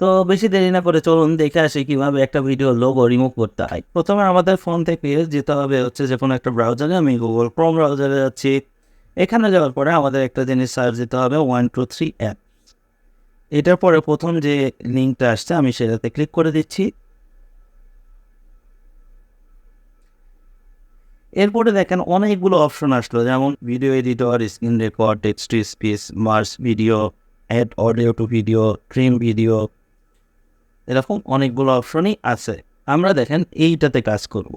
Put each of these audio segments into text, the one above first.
তো বেশি দেরি না করে চলুন দেখে আসি কীভাবে একটা ভিডিও লোগো রিমুভ করতে হয়। প্রথমে আমাদের ফোন থেকে যেতে হবে হচ্ছে যে কোনো একটা ব্রাউজারে আমি গুগল ক্রোম ব্রাউজারে যাচ্ছি। এখানে যাওয়ার পরে আমাদের একটা জিনিস সার্চ দিতে হবে ওয়ান টু থ্রি অ্যাপ এটার পরে প্রথম যে লিঙ্কটা আসছে, আমি সেটাতে ক্লিক করে দিচ্ছি। এরপরে দেখেন অনেকগুলো অপশন আসলো, যেমন video editor screen record text to speech merge video add audio to video trim video এরকম অনেকগুলো অপশনই আছে। আমরা দেখেন এইটাতে কাজ করব।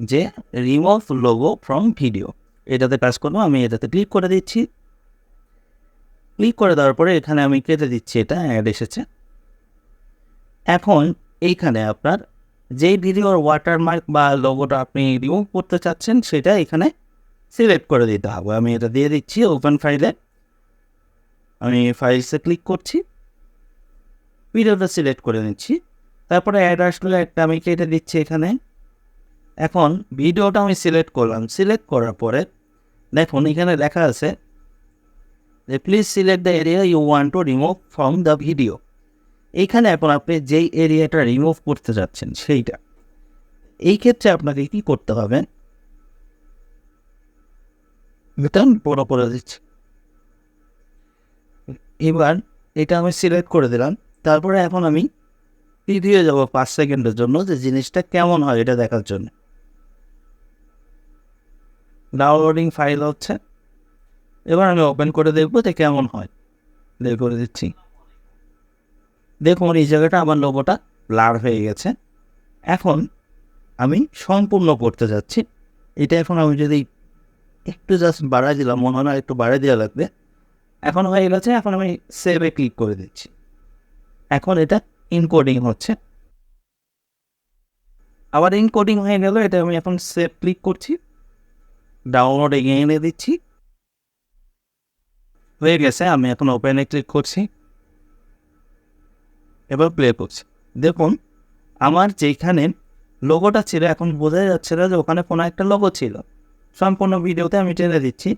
যে রিমুভ লোগো ফ্রম ভিডিও এটাতে কাজ করব, আমি এটাতে ক্লিক করে দিচ্ছি। ক্লিক করে দেওয়ার পরে এখানে আমি কেটে দিচ্ছি, এটা অ্যাড এসেছে। এখন এইখানে আপনার যেই ভিডিওর ওয়াটারমার্ক বা লোগোটা আপনি রিমুভ করতে চাচ্ছেন, সেটা এখানে সিলেক্ট করে দিতে হবে। আমি এটা দিয়ে দিচ্ছি ওপেন ফাইলে আমি ফাইলসে ক্লিক করছি। ভিডিওটা সিলেক্ট করে নিচ্ছি। তারপরে অ্যাড আসলে একটা আমি কেটে দিচ্ছি এখানে। এখন ভিডিওটা আমি সিলেক্ট করলাম। সিলেক্ট করার পরে দেখুন এখানে লেখা আছে যে please select the area you want to remove from the video এইখানে এখন আপনি যেই এরিয়াটা রিমুভ করতে যাচ্ছেন সেইটা। এই ক্ষেত্রে আপনাকে কি করতে হবে? দিচ্ছি। এবার এটা আমি সিলেক্ট করে দিলাম। তারপরে এখন আমি ভিডিও যাব পাঁচ সেকেন্ডের জন্য যে জিনিসটা কেমন হয় এটা দেখার জন্য। ডাউনলোডিং ফাইল হচ্ছে। এবার আমি ওপেন করে দেখব যে কেমন হয়। বের করে দিচ্ছি। দেখুন, এই জায়গাটা আমার লোগোটা ব্লার হয়ে গেছে। এখন আমি সম্পূর্ণ করতে যাচ্ছি। এটা এখন আমি যদি একটু জাস্ট বাড়াই দিলাম, মনে হয় একটু বাড়াই দেওয়া লাগবে। এখন হয়ে গেছে, এখন আমি সেভে ক্লিক করে দিচ্ছি। এখন এটা ইনকোডিং হচ্ছে। আবার ইনকোডিং হয়ে গেল, এটা আমি এখন সেভ ক্লিক করছি। ডাউনলোড এগিয়ে এনে দিচ্ছি। হয়ে গেছে, আমি এখন ওপেনে ক্লিক করছি। এবার প্লে করছি। দেখুন, আমার যেখানে লোগোটা ছিল, এখন বোঝা যাচ্ছে না যে ওখানে কোনো একটা লোগো ছিল। সম্পূর্ণ ভিডিওতে আমি টেনে দিচ্ছি।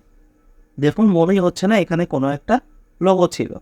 দেখুন, মনেই হচ্ছে না এখানে কোনো একটা লোগো ছিল।